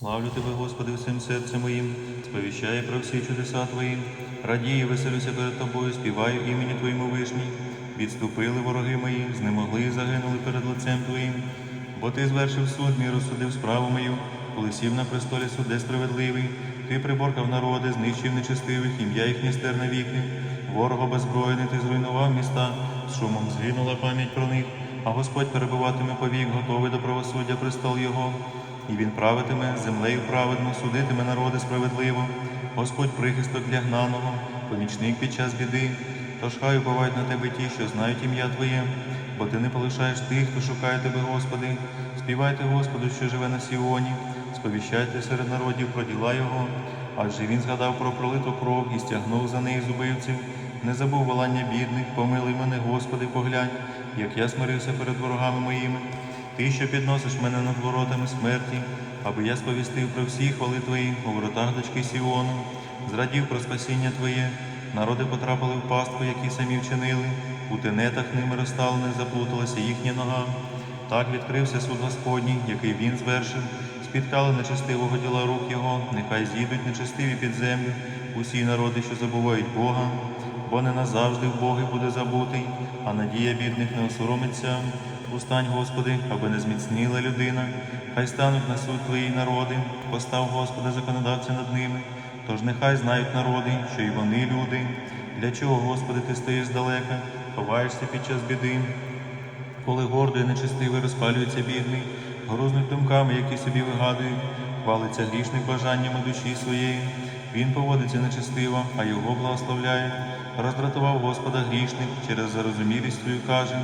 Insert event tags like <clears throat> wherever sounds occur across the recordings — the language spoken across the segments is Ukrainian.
Славлю Тебе, Господи, всім серцем моїм, сповіщаю про всі чудеса Твої, радію, веселюся перед Тобою, співаю імені Твоєму вишні. Відступили вороги мої, знемогли і загинули перед лицем Твоїм. Бо Ти звершив суд мій, розсудив справу мою, коли сів на престолі суде справедливий. Ти приборкав народи, знищив нечестивих, ім'я їхнє стер навіки. Ворога беззбройний, ти зруйнував міста, з шумом згинула пам'ять про них, а Господь перебуватиме повік, готовий до правосуддя престол Його. І він правитиме землею праведно, судитиме народи справедливо. Господь прихисток для гнаного, помічник під час біди. Тож хай уповають на тебе ті, що знають ім'я Твоє, бо ти не полишаєш тих, хто шукає тебе, Господи. Співайте Господу, що живе на Сіоні, сповіщайте серед народів про діла Його, адже він згадав про пролиту кров і стягнув за неї зубивців. Не забув волання бідних, помилуй мене, Господи, поглянь, як я смирився перед ворогами моїми. Ти, що підносиш мене над воротами смерті, аби я сповістив про всі хвали Твої у воротах дочки Сіону, зрадів про спасіння Твоє, народи потрапили в пастку, які самі вчинили, у тенетах ними розставлених заплуталася їхня нога. Так відкрився суд Господній, який він звершив, спіткали нечестивого діла рук його, нехай зійдуть нечестиві під землю, усі народи, що забувають Бога, бо не назавжди в Боги буде забутий, а надія бідних не осоромиться. Устань, Господи, аби не зміцніла людина, хай стануть на суд Твої народи, постав, Господи, законодавця над ними. Тож нехай знають народи, що й вони люди. Для чого, Господи, ти стоїш здалека, ховаєшся під час біди, коли гордо і нечестивий розпалюється бідний, грузнуть думками, які собі вигадують, хвалиться грішник бажаннями душі своєї. Він поводиться нечестиво, а його благословляє. Роздратував Господа грішник через зарозумілість свою каже,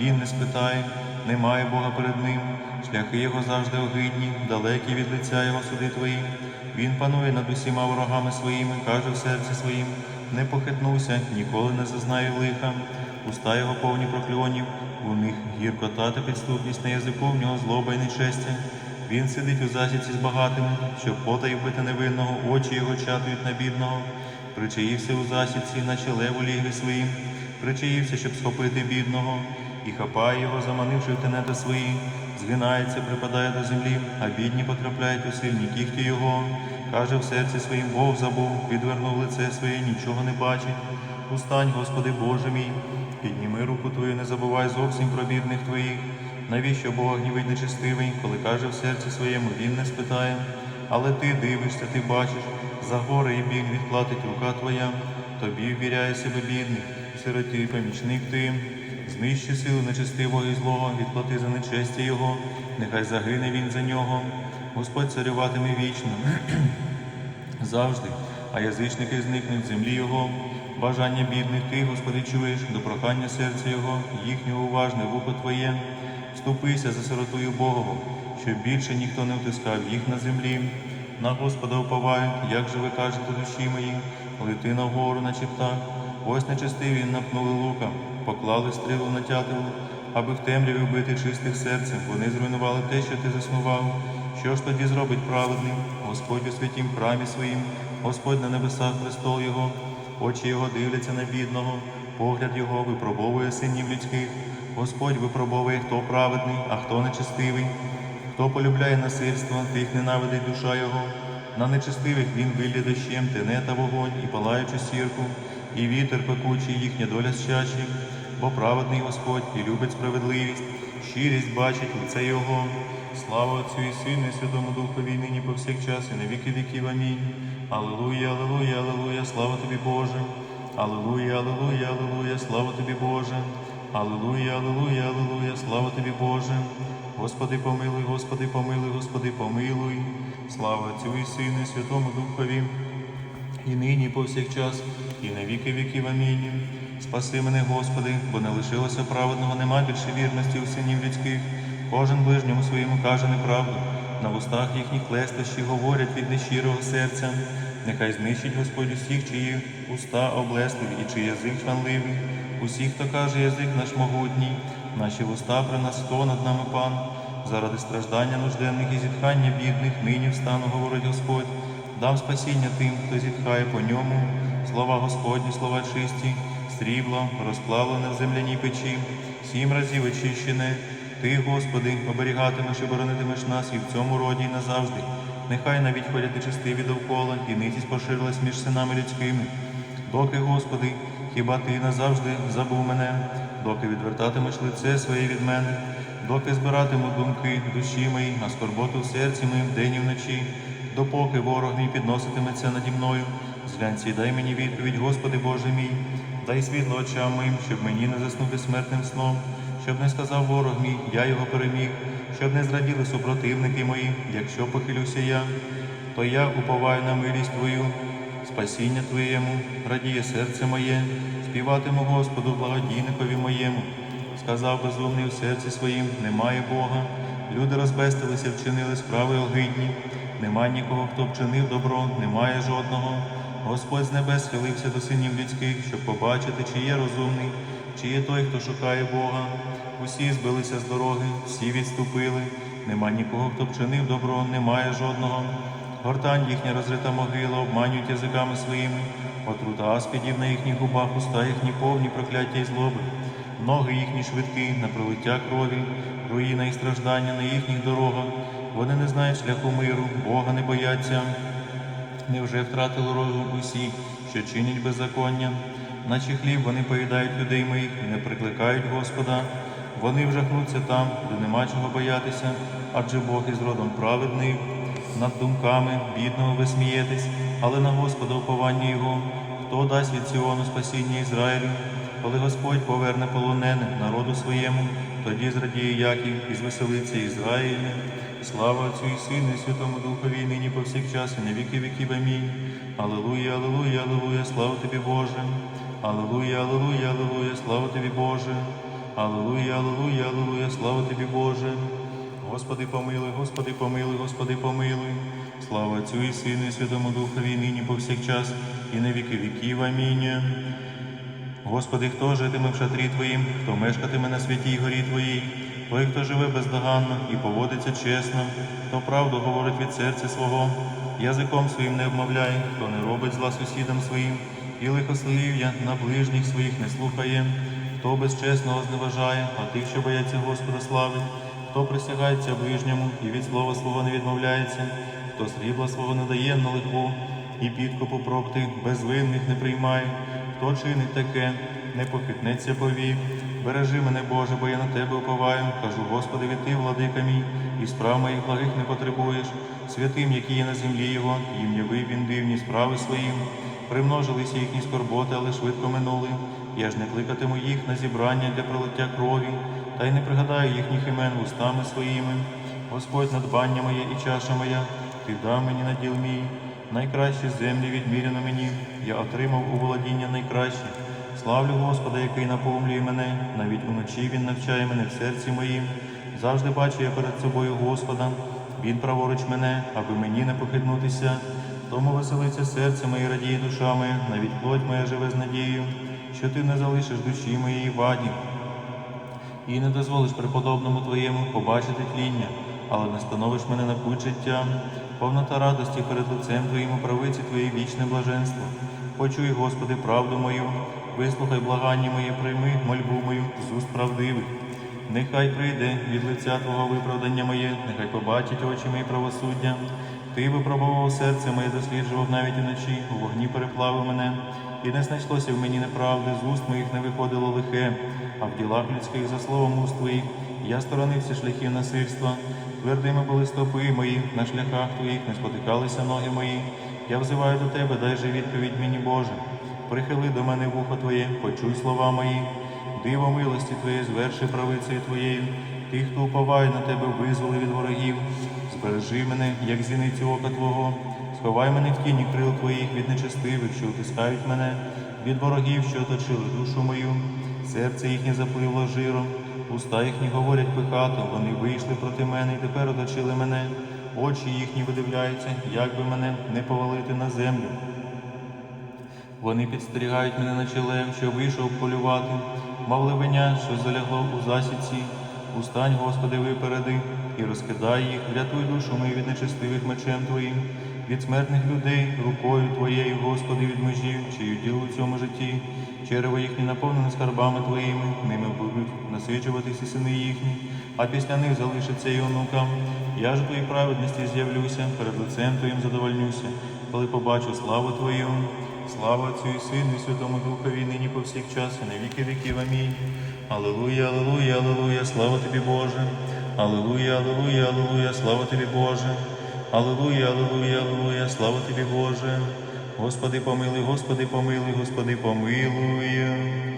він не спитає, немає Бога перед ним, шляхи його завжди огидні, далекі від лиця його суди твої. Він панує над усіма ворогами своїми, каже в серці своїм, не похитнуся, ніколи не зазнаю лиха. Уста його повні прокльонів, у них гіркота та підступність на язику, в нього злоба й нечестя. Він сидить у засідці з багатими, щоб потай вбити невинного, очі його чатують на бідного. Причаївся у засідці, наче лев у лігві своїм, причаївся, щоб схопити бідного, і хапає його, заманивши в тенета свої, згинається, припадає до землі, а бідні потрапляють у сильні кіхті його. Каже в серці своїм Бог забув, відвернув лице своє, нічого не бачить. Устань, Господи Боже мій, підніми руку Твою, не забувай зовсім про бідних Твоїх. Навіщо Бога гнівить нечестивий, коли каже в серці своєму, він не спитає. Але ти дивишся, ти бачиш, за горе і біль відплатить рука Твоя, тобі ввіряє себе бідний, сироті помічник ти. Знищи силу нечестивого і злого, відплати за нечестя Його, нехай загине він за нього. Господь царюватиме вічно <clears throat> завжди, а язичники зникнуть з землі Його. Бажання бідних ти, Господи, чуєш, до прохання серця Його, їхнього уважне вухо Твоє. Вступися за сиротою Богову, щоб більше ніхто не втискав їх на землі. На Господа уповають, як же ви кажете душі мої, лети на гору, наче птах. Ось нечестиві напнули лука, поклали стрілу на тятиву, аби в темряві вбити чистих серцем. Вони зруйнували те, що ти заснував. Що ж тоді зробить праведний? Господь у святім храмі своїм, Господь на небесах престол Його, очі Його дивляться на бідного, погляд Його випробовує синів людських. Господь випробовує, хто праведний, а хто нечестивий. Хто полюбляє насильство, тих ненавидить душа Його. На нечестивих він вилє дощем, тене та вогонь і палаючу сірку, і вітер пекучий, їхня доля щачі, бо праведний Господь і любить справедливість, щирість бачить лице Його. Слава Отцю і Сину, і Святому Духові, нині повсякчас, і на віки віків. Амінь. Аллилуйя, аллилуйя, аллилуйя, слава тобі, Боже. Аллилуйя, аллилуйя, аллилуйя, слава тобі, Боже. Аллилуйя, аллилуйя, аллилуйя, слава тобі, Боже. Господи, помилуй, Господи, помилуй, Господи, помилуй. Слава Отцю і Сину, і Святому Духові, і нині, і повсякчас, і на віки віків. Амінь. Спаси мене, Господи, бо не лишилося праведного, нема більше вірності у синів людських. Кожен ближньому своєму каже неправду. На вустах їхніх лестощі говорять від нещирого серця. Нехай знищить Господь усіх, чиї уста облесливі і чий язик чванливий. Усіх, хто каже язик наш могутній, наші вуста при нас, хто над нами пан. Заради страждання нужденних і зітхання бідних, нині встану, говорить Господь. Дам спасіння тим, хто зітхає по ньому. Слова Господні, слова чисті, срібло, розплавлене в земляній печі, сім разів очищене. Ти, Господи, оберігатимеш і боронитимеш нас і в цьому роді, і назавжди, Нехай навіть ходять нечистиві довкола, і ницість поширилась між синами людськими. Доки, Господи, хіба Ти назавжди забув мене, доки відвертатимеш лице своє від мене, доки збиратиму думки душі моїй, а скорботу в серці моїм день і вночі, допоки ворог мій підноситиметься наді мною. Зглянься і дай мені відповідь, Господи Боже мій, дай світло очам моїм, щоб мені не заснути смертним сном, щоб не сказав ворог мій, я його переміг, щоб не зраділи супротивники мої, якщо похилюся я, то я уповаю на милість Твою, спасіння Твоєму, радіє серце моє, співатиму Господу, благодійникові моєму. Сказав безумний у серці своїм, немає Бога. Люди розбестилися, вчинили справи огидні. Нема нікого, хто вчинив добро, немає жодного. Господь з небес схилився до синів людських, щоб побачити, чи є розумний, чи є той, хто шукає Бога. Усі збилися з дороги, всі відступили. Нема нікого, хто вчинив добро, немає жодного. Гортань їхня розрита могила, обманюють язиками своїми. Отрута аспідів на їхніх губах, уста їхні повні прокляття й злоби. Ноги їхні швидкі на пролиття крові, руїна і страждання на їхніх дорогах. Вони не знають шляху миру, Бога не бояться. Невже втратили розум усі, що чинять беззаконня? Наче хліб вони поїдають людей моїх і не прикликають Господа. Вони вжахнуться там, де нема чого боятися, адже Бог із родом праведний. Над думками бідного ви смієтесь, але на Господа уповання Його, хто дасть від Сіону спасіння Ізраїлю, коли Господь поверне полонене народу своєму, тоді зрадіє Яків і звеселиться Ізраїль. Слава Отцю і Сину, і Святому Духові, і нині повсякчас, і на віки віків. Амінь. Алілуя, алілуя, алілуя, слава тобі, Боже. Алілуя, алілуя, алілуя, слава тобі, Боже. Алілуя, алілуя, алілуя, слава тобі, Боже. Господи, помилуй, Господи, помилуй, Господи, помилуй. Слава Отцю і Сину, і Святому Духові, і нині повсякчас, і на віки віків. Амінь. Господи, хто житиме в шатрі Твоїм, хто мешкатиме на святій горі Твоїй, той, хто живе бездоганно і поводиться чесно, хто правду говорить від серця свого, язиком своїм не обмовляє, хто не робить зла сусідам своїм, і лихослів'я на ближніх своїх не слухає, хто безчесного зневажає, а тих, що бояться Господа славить, хто присягається ближньому і від слова свого не відмовляється, хто срібла свого не дає на лиху, і підкупу пробти безвинних не приймає, хто чинить таке, не похитнеться повік. Бережи мене, Боже, бо я на тебе уповаю. Кажу, Господи, ти, владика мій, і справ моїх благих не потребуєш. Святим, які є на землі Його, їм явив він дивні справи своїм. Примножилися їхні скорботи, але швидко минули. Я ж не кликатиму їх на зібрання для пролиття крові, та й не пригадаю їхніх імен устами своїми. Господь, надбання моє і чаша моя, ти дав мені наділ мій. Найкращі землі відміряно мені, я отримав у володіння найкраще. Славлю Господа, який наповнює мене, навіть уночі Він навчає мене в серці моїм. Завжди бачу я перед собою Господа, Він праворуч мене, аби мені не похитнутися. Тому веселиться серце моє, радіє душа моя, навіть плоть моя живе з надією, що ти не залишиш душі моєї ваді і не дозволиш преподобному твоєму побачити тління, але не становиш мене на путь життя, повнота радості перед лицем Твоїм у правиці Твоєї вічне блаженство. Почуй, Господи, правду мою, вислухай благання моє, прийми мольбу мою з уст правдивих. Нехай прийде від лиця Твого виправдання моє, нехай побачить очі мої правосуддя. Ти випробував серце моє, досліджував навіть уночі, у вогні переплавив мене, і не знайшлося в мені неправди, з уст моїх не виходило лихе, а в ділах людських за словом уст твоїх я сторонився шляхів насильства. Твердими були стопи мої, на шляхах твоїх не спотикалися ноги мої. Я взиваю до тебе, дай же відповідь мені, Боже. Прихили до мене вухо Твоє, почуй слова мої. Диво милості Твоєї зверши правицею Твоєю. Тих, хто уповає на тебе, визволи від ворогів. Збережи мене, як зіницю ока Твого. Сховай мене в тіні крил Твоїх від нечестивих, що утискають мене, від ворогів, що оточили душу мою. Серце їхнє запливло жиром, уста їхні говорять пихато, вони вийшли проти мене і тепер оточили мене. Очі їхні видивляються, як би мене не повалити на землю. Вони підстерігають мене на челем, що вийшов полювати, мав ливеня, що залягло у засідці. Устань, Господи, випереди, і розкидай їх, врятуй душу мою від нечестивих мечем Твоїм, від смертних людей, рукою Твоєю, Господи, від межів, чию діло у цьому житті, черево їхні наповнене скарбами Твоїми, ними будуть насичуватися сини їхні. А після них залишиться і онукам. Я ж твоїй праведності з'явлюся, перед лицем Твоїм задовольнюся, коли побачу славу Твою. Слава Отцю і Сину, і Святому Духові, нині повсякчас, і на віки віків. Амінь. Аллилуйя, аллилуйя, аллилуйя, слава тобі, Боже. Аллилуйя, аллилуйя, аллилуйя, слава тобі, Боже. Аллилуйя, аллилуйя, аллилуйя, слава тобі, Боже. Господи, помилуй, Господи, помилуй, Господи, помилуй.